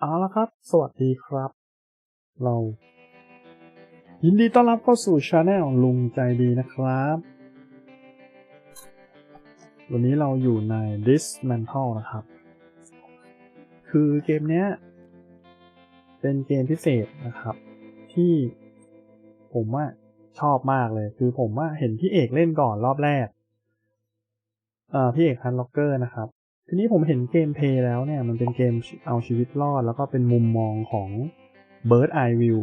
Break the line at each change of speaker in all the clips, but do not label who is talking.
เอาละครับ สวัสดีครับ เรา ยินดีต้อนรับเข้าสู่ช anel ลุงใจดีนะครับ วันนี้เราอยู่ใน Dismantle นะครับ คือเกมเนี้ย เป็นเกมพิเศษนะครับ ที่ผมว่าชอบมากเลย คือผมว่าเห็นพี่เอกเล่นก่อนรอบแรก เอ่อพี่เอกฮันล็อกเกอร์นะครับ ทีนี้ผมเห็นเกมเพย์แล้วเนี่ย มันเป็นเกมเอาชีวิตรอด แล้วก็เป็นมุมมองของ Bird Eye View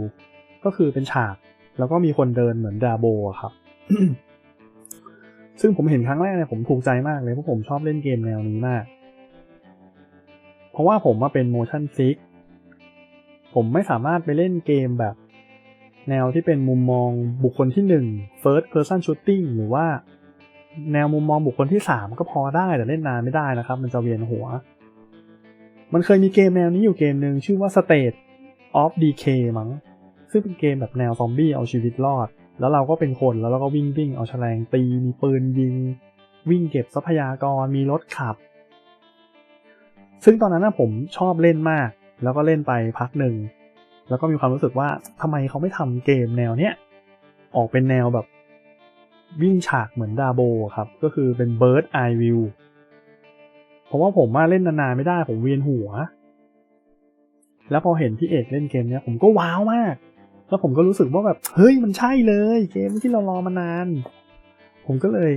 ก็คือเป็นฉาก แล้วก็มีคนเดินเหมือนดาโบะครับ ซึ่งผมเห็นครั้งแรกเนี่ยผมถูกใจมากเลยเพราะผมชอบเล่นเกมแนวนี้มาก เพราะว่าผมมาเป็น motion sick ผมไม่สามารถไปเล่นเกมแบบ แนวที่เป็นมุมมองบุคคลที่หนึ่ง first person shooting หรือว่า แนวมุมมองบุคคลที่สามก็พอได้แต่เล่นนานไม่ได้นะครับ มันจะเวียนหัว มันเคยมีเกมแนวนี้อยู่เกมหนึ่งชื่อว่า State of Decay มั้ง ซึ่งเป็นเกมแบบแนวซอมบี้เอาชีวิตรอด แล้วเราก็เป็นคนแล้วเราก็วิ่งวิ่งเอาแฉลงตี มีปืนยิง วิ่งเก็บทรัพยากรมีรถขับ ซึ่งตอนนั้นนะผมชอบเล่นมาก แล้วก็เล่นไปพักหนึ่งแล้วก็มีความรู้สึกว่าทำไมเขาไม่ทำเกมแนวเนี้ยออกเป็นแนวแบบ วิ่งฉากเหมือนดาโบครับ ก็คือเป็น Bird Eye View เพราะว่าผมมาเล่นนานๆไม่ได้ผมเวียนหัว แล้วพอเห็นพี่เอกเล่นเกมเนี้ยผมก็ว้าวมาก แล้วผมก็รู้สึกว่าแบบเฮ้ยมันใช่เลยเกมที่เรารอมานาน ผมก็เลย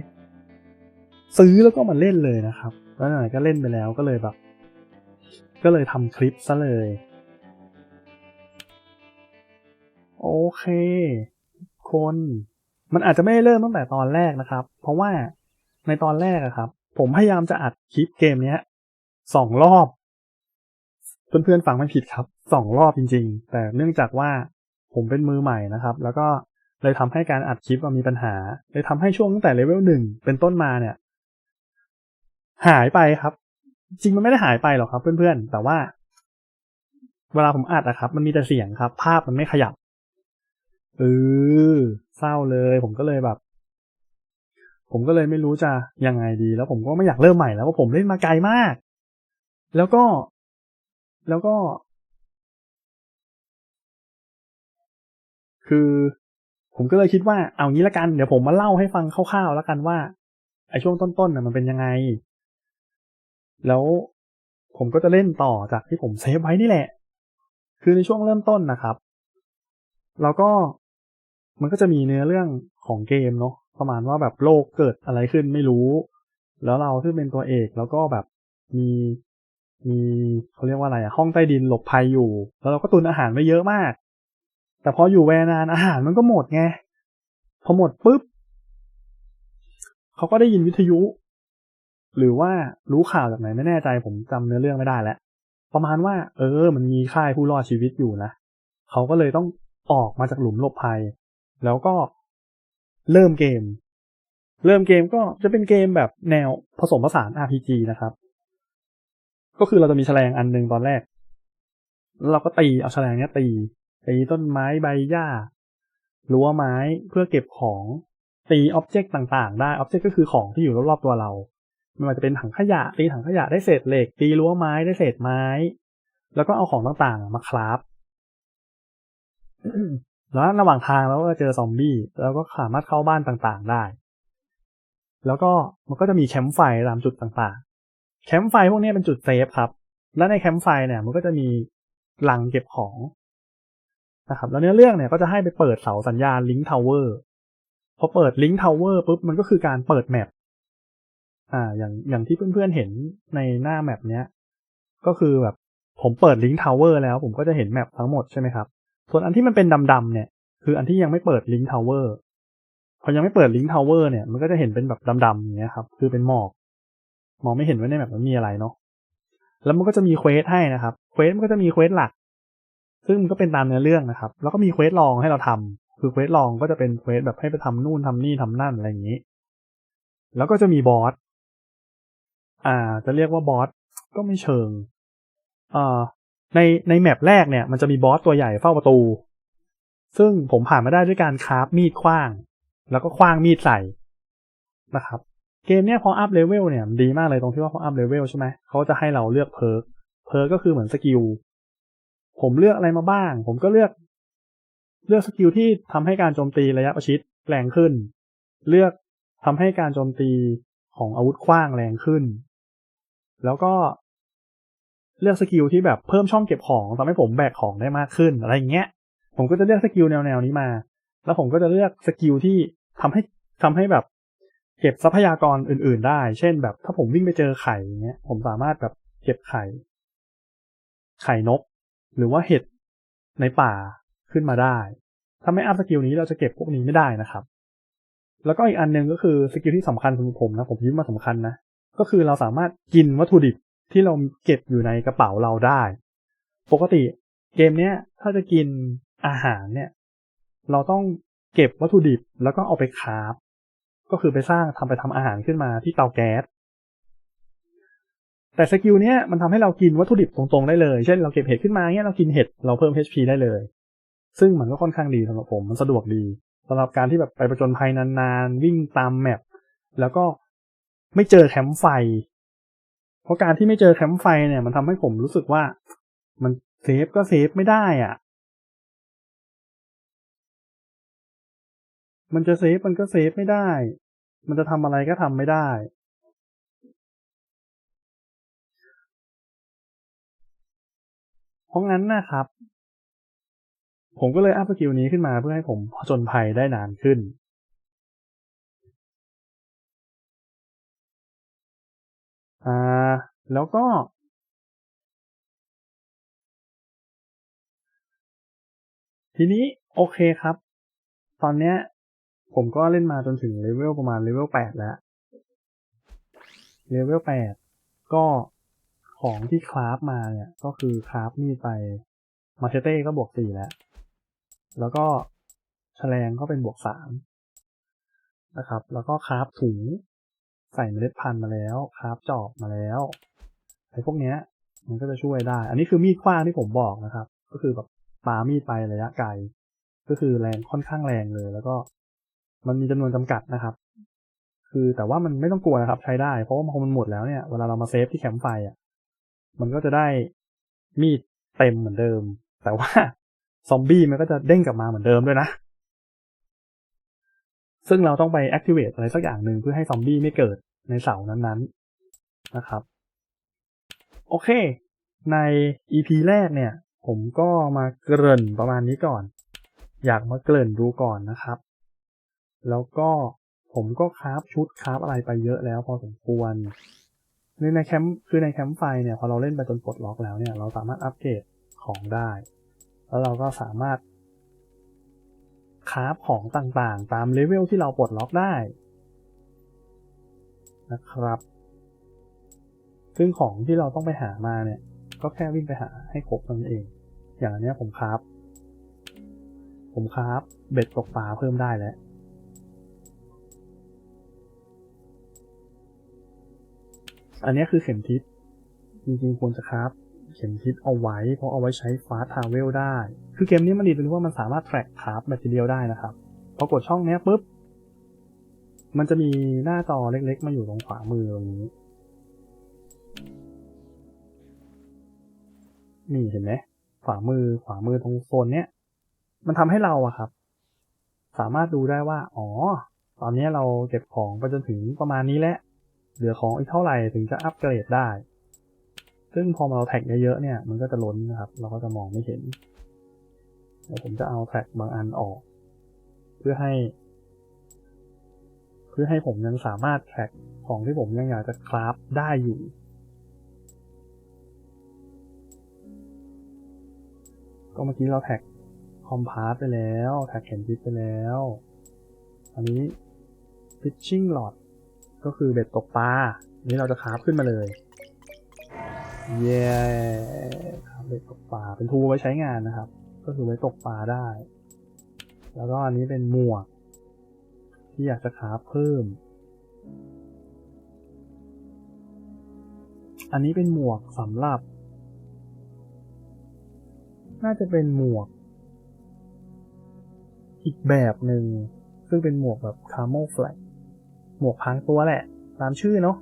ซื้อแล้วก็มาเล่นเลยนะครับ แล้วไหนก็เล่นไปแล้วก็เลยแบบ ก็เลยทำคลิปซะเลยโอเค คน มันอาจจะไม่ได้เริ่มตั้งแต่ตอนแรกนะครับ เพราะว่าในตอนแรกอะครับ ผมพยายามจะอัดคลิปเกมเนี้ยสองรอบเพื่อนๆฟังไม่ผิดครับสองรอบจริง ๆ แต่เนื่องจากว่าผมเป็นมือใหม่นะครับ แล้วก็เลยทำให้การอัดคลิปมีปัญหา เลยทำให้ช่วงตั้งแต่เลเวลหนึ่งเป็นต้นมาเนี่ย หายไปครับ จริงมันไม่ได้หายไปหรอกครับ เพื่อนๆแต่ว่า เวลาผมอัดอะครับ มันมีแต่เสียงครับ ภาพมันไม่ขยับ เออเศร้าเลย ผมก็เลยแบบ ผมก็เลยไม่รู้จะยังไงดี แล้วผมก็ไม่อยากเริ่มใหม่แล้วเพราะผมเล่นมาไกลมาก แล้วก็ แล้วก็ คือ ผมก็เลยคิดว่าเอางี้ละกัน เดี๋ยวผมมาเล่าให้ฟังคร่าวๆแล้วกันว่าไอ้ช่วงต้นๆน่ะมันเป็นยังไง แล้วผมก็จะเล่นต่อจากที่ผมเซฟไว้นี่แหละ คือในช่วงเริ่มต้นนะครับ เราก็ มันก็จะมีเนื้อเรื่องของเกมเนาะประมาณว่าแบบโลกเกิดอะไรขึ้นไม่รู้ แล้วเราที่เป็นตัวเอกแล้วก็แบบมีมีเขาเรียกว่าอะไรอะห้องใต้ดินหลบภัยอยู่ แล้วเราก็ตุนอาหารไว้เยอะมาก แต่พออยู่แวนานอาหารมันก็หมดไงพอหมดปุ๊บเขาก็ได้ยินวิทยุ หรือว่ารู้ข่าวจากไหนไม่แน่ใจผมจำเนื้อเรื่องไม่ได้แล้วประมาณว่า เออ มันมีค่ายผู้รอดชีวิตอยู่นะเขาก็เลยต้องออกมาจากหลุมหลบภัย แล้วก็เริ่มเกม เริ่มเกมก็จะเป็นเกมแบบแนวผสมผสาน RPG นะครับ ก็คือเราจะมีแฉลงอันหนึ่งตอนแรก เราก็ตีเอาแฉลงเนี้ยตีตีต้นไม้ใบหญ้ารั้วไม้เพื่อเก็บของตีอ็อบเจกต์ต่างๆ ได้อ็อบเจกต์ก็คือของที่อยู่รอบๆตัวเรา ไม่ว่าจะเป็นถังขยะ ตีถังขยะได้เศษเหล็ก ตีรั้วไม้ได้เศษไม้ แล้วก็เอาของต่างๆ มาคราฟ แล้วระหว่างทางเราก็เจอซอมบี้แล้วก็สามารถเข้าบ้านต่างๆได้ แล้วก็มันก็จะมีแคมป์ไฟตามจุดต่างๆ แคมป์ไฟพวกนี้เป็นจุดเซฟครับ และในแคมป์ไฟเนี่ยมันก็จะมีหลังเก็บของนะครับ แล้วเนื้อเรื่องเนี่ยก็จะให้ไปเปิดเสาสัญญาณลิงก์ทาวเวอร์พอเปิดลิงก์ทาวเวอร์ปุ๊บมันก็คือการเปิดแมปอ่า อย่างอย่างที่เพื่อนๆเห็นในหน้าแมปเนี้ย ก็คือแบบผมเปิดลิงก์ทาวเวอร์แล้วผมก็จะเห็นแมปทั้งหมดใช่ไหมครับ ส่วนอันที่มันเป็นดำๆเนี่ย คืออันที่ยังไม่เปิดลิงก์ทาวเวอร์พอยังไม่เปิดลิงก์ทาวเวอร์เนี่ยมันก็จะเห็นเป็นแบบดำๆอย่างเงี้ยครับ คือเป็นหมอก มองไม่เห็นว่าในแมปมันมีอะไรเนาะแล้วมันก็จะมีเควสให้นะครับเควสมันก็จะมีเควสหลัก ซึ่งมันก็เป็นตามเนื้อเรื่องนะครับ แล้วก็มีเควสรองให้เราทำคือเควสรองก็จะเป็นเควสแบบให้ไปทำนู่นทำนี่ทำนั่นอะไรอย่างนี้ แล้วก็จะมีบอสอ่า จะเรียกว่าบอสก็ไม่เชิงอ่า ในในแมปแรกเนี่ยมันจะมีบอสตัวใหญ่เฝ้าประตู ซึ่งผมผ่านมาได้ด้วยการคราฟมีดคว้าง แล้วก็คว้างมีดใส่นะครับ เกมเนี้ยพออัพเลเวลเนี่ยดีมากเลยตรงที่ว่าพออัพเลเวลใช่ไหมเขาจะให้เราเลือกเพิร์กเพิร์กก็คือเหมือนสกิลผมเลือกอะไรมาบ้าง ผมก็เลือก เลือกสกิลที่ทำให้การโจมตีระยะประชิดแรงขึ้น เลือกทำให้การโจมตีของอาวุธขว้างแรงขึ้น แล้วก็ เลือกสกิลที่แบบเพิ่มช่องเก็บของทำให้ผมแบกของได้มากขึ้นอะไรเงี้ย ผมก็จะเลือกสกิลแนวๆนี้มา แล้วผมก็จะเลือกสกิลที่ทำให้ทำให้แบบ เก็บทรัพยากรอื่น ๆ ได้ เช่น แบบถ้าผมวิ่งไปเจอไข่เงี้ย ผมสามารถแบบเก็บไข่ ไข่นก หรือว่าเห็ดในป่าขึ้นมาได้ ถ้าไม่อัพสกิลนี้เราจะเก็บพวกนี้ไม่ได้นะครับ แล้วก็อีกอันหนึงก็คือสกิลที่สำคัญสำหรับผมนะผมยึดมาสำคัญนะ ก็คือเราสามารถกินวัตถุดิบ ที่เราเก็บอยู่ในกระเป๋าเราได้ ปกติเกมเนี้ยถ้าจะกินอาหารเนี่ย เราต้องเก็บวัตถุดิบแล้วก็เอาไปคราฟก็คือไปสร้างทำไปทำอาหารขึ้นมาที่เตาแก๊ส แต่สกิลเนี้ยมันทำให้เรากินวัตถุดิบตรงๆได้เลย เช่นเราเก็บเห็ดขึ้นมาเนี้ยเรากินเห็ดเราเพิ่ม HP ได้เลย ซึ่งมันก็ค่อนข้างดีสำหรับผมมันสะดวกดีสำหรับการที่แบบไปประจนภัยนานๆ วิ่งตามแมปแล้วก็ไม่เจอแคมป์ไฟ เพราะการที่ไม่เจอแคมป์ไฟเนี่ย มันทำให้ผมรู้สึกว่า มันเซฟก็เซฟไม่ได้อะ มันจะเซฟมันก็เซฟไม่ได้ มันจะทำอะไรก็ทำไม่ได้ เพราะงั้นนะครับ ผมก็เลยอัพสกิลนี้ขึ้นมาเพื่อให้ผมผจญภัยได้นานขึ้น แล้วก็ ทีนี้โอเคครับ ตอนเนี้ย ผมก็เล่นมาจนถึงเลเวลประมาณเลเวลแปดแล้วเลเวลแปดก็ของที่คราฟมาเนี่ยก็คือคราฟมีดไปมาเชเต้ก็บวกสี่แล้ว แล้วก็แฉลงก็เป็นบวกสามนะครับ แล้วก็คราฟถุงใส่เมล็ดพันธุ์มาแล้ว คราฟจอบมาแล้ว อ้พวกเนี้ย มันก็จะช่วยได้ อันนี้คือมีดขว้างที่ผมบอกนะครับ ก็คือแบบปามีดไประยะไกล ก็คือแรงค่อนข้างแรงเลย แล้วก็มันมีจำนวนจำกัดนะครับ คือแต่ว่ามันไม่ต้องกลัวนะครับ ใช้ได้ เพราะว่าพอมันหมดแล้วเนี่ย เวลาเรามาเซฟที่แคมป์ไฟอะ มันก็จะได้มีดเต็มเหมือนเดิม แต่ว่าซอมบี้มันก็จะเด้งกลับมาเหมือนเดิมด้วยนะ ซึ่งเราต้องไป activate อะไรสักอย่างหนึ่งเพื่อให้ซอมบี้ไม่เกิดในเสานั้นๆนะครับ โอเค ใน EP แรกเนี่ย ผมก็มาเกริ่นประมาณนี้ก่อน อยากมาเกริ่นดูก่อนนะครับ แล้วก็ผมก็คราฟชุดคราฟอะไรไปเยอะแล้วพอสมควรในในแคมป์คือในแคมป์ไฟเนี่ยพอเราเล่นไปจนปลดล็อกแล้วเนี่ยเราสามารถอัปเกรดของได้ แล้วเราก็สามารถคราฟของต่างๆ ตามเลเวลที่เราปลดล็อกได้นะครับ ซึ่งของที่เราต้องไปหามาเนี่ย ก็แค่วิ่งไปหาให้ครบนั่นเอง อย่างอันนี้ผมคราฟผมคราฟเบ็ดตกปลาเพิ่มได้แล้วอันนี้คือเข็มทิศ จริงๆควรจะคราฟเข็มทิศเอาไว้ เพราะเอาไว้ใช้ฟ้าทาวเวลได้ คือเกมนี้มันดีตรงที่ว่ามันสามารถแทร็กคราฟแมทเทียลได้นะครับ พอกดช่องนี้ปุ๊บ มันจะมีหน้าจอเล็กๆ มาอยู่ตรงขวามือตรงนี้ นี่เห็นไหมขวามือขวามือตรงโซนเนี้ยมันทำให้เราอะครับ สามารถดูได้ว่า อ๋อ ตอนนี้เราเก็บของไปจนถึงประมาณนี้แล้วเหลือของอีกเท่าไหร่ถึงจะอัปเกรดได้ ซึ่งพอเราแท็กเยอะๆเนี่ย มันก็จะล้นนะครับ เราก็จะมองไม่เห็นเดี๋ยวผมจะเอาแท็กบางอันออก เพื่อให้ เพื่อให้ผมยังสามารถแท็กของที่ผมยังอยากจะคราฟได้อยู่ ก็เมื่อกี้เราแท็กคอมพาสไปแล้วแท็กเข็มทิศไปแล้ว อันนี้ fishing rod ก็คือเบ็ดตกปลาอันนี้เราจะคาฟขึ้นมาเลย เย้ครับเบ็ดตกปลา เป็นทูไว้ใช้งานนะครับ ก็คือไว้ตกปลาได้ แล้วก็อันนี้เป็นหมวก ที่อยากจะคาฟเพิ่ม อันนี้เป็นหมวกสำหรับ น่าจะเป็นหมวก อีกแบบหนึ่งซึ่งเป็นหมวกแบบคาร์โมแฟลกหมวกพรางตัวแหละ ตามชื่อเนาะ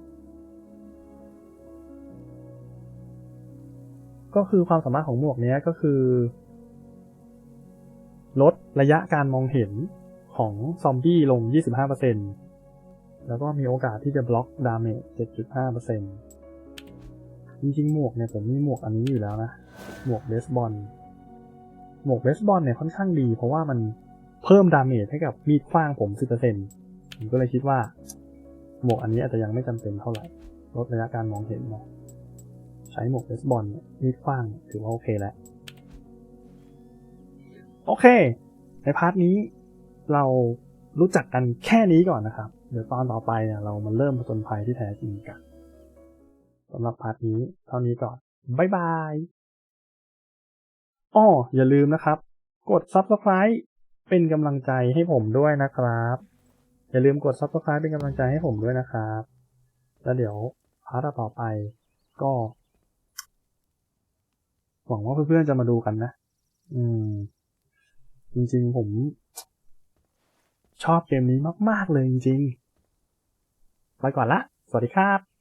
ก็คือความสามารถของหมวกนี้ก็คือ ลดระยะการมองเห็นของซอมบี้ลง 25%แล้วก็มีโอกาสที่จะบล็อกดาเมจ 7.5%จริงๆ หมวกเนี่ยผมมีหมวกอันนี้อยู่แล้วนะ หมวกเบสบอล หมวกเบสบอลเนี่ยค่อนข้างดี เพราะว่ามันเพิ่มดาเมจให้กับมีดขว้างผม 10%ผมก็เลยคิดว่า หมวกอันนี้อาจจะยังไม่จำเป็นเท่าไหร่ ลดระยะการมองเห็นเนาะใช้หมวกเบสบอลเนี่ยมีดขว้างถือว่าโอเคแล้ว โอเค ในพาร์ทนี้เรารู้จักกันแค่นี้ก่อนนะครับ เดี๋ยวตอนต่อไปเนี่ยเรามาเริ่มผจญภัยที่แท้จริงกันสำหรับพาร์ทนี้เท่านี้ก่อน บ๊ายบาย อ้ออย่าลืมนะครับ กด Subscribe เป็นกำลังใจให้ผมด้วยนะครับ อย่าลืมกด Subscribe เป็นกำลังใจให้ผมด้วยนะครับ แล้วเดี๋ยวพาร์ทต่อไปก็ หวังว่าเพื่อนๆจะมาดูกันนะ อืม จริงๆผม ชอบเกมนี้มาก ๆ เลยจริงๆ ไปก่อนละ สวัสดีครับ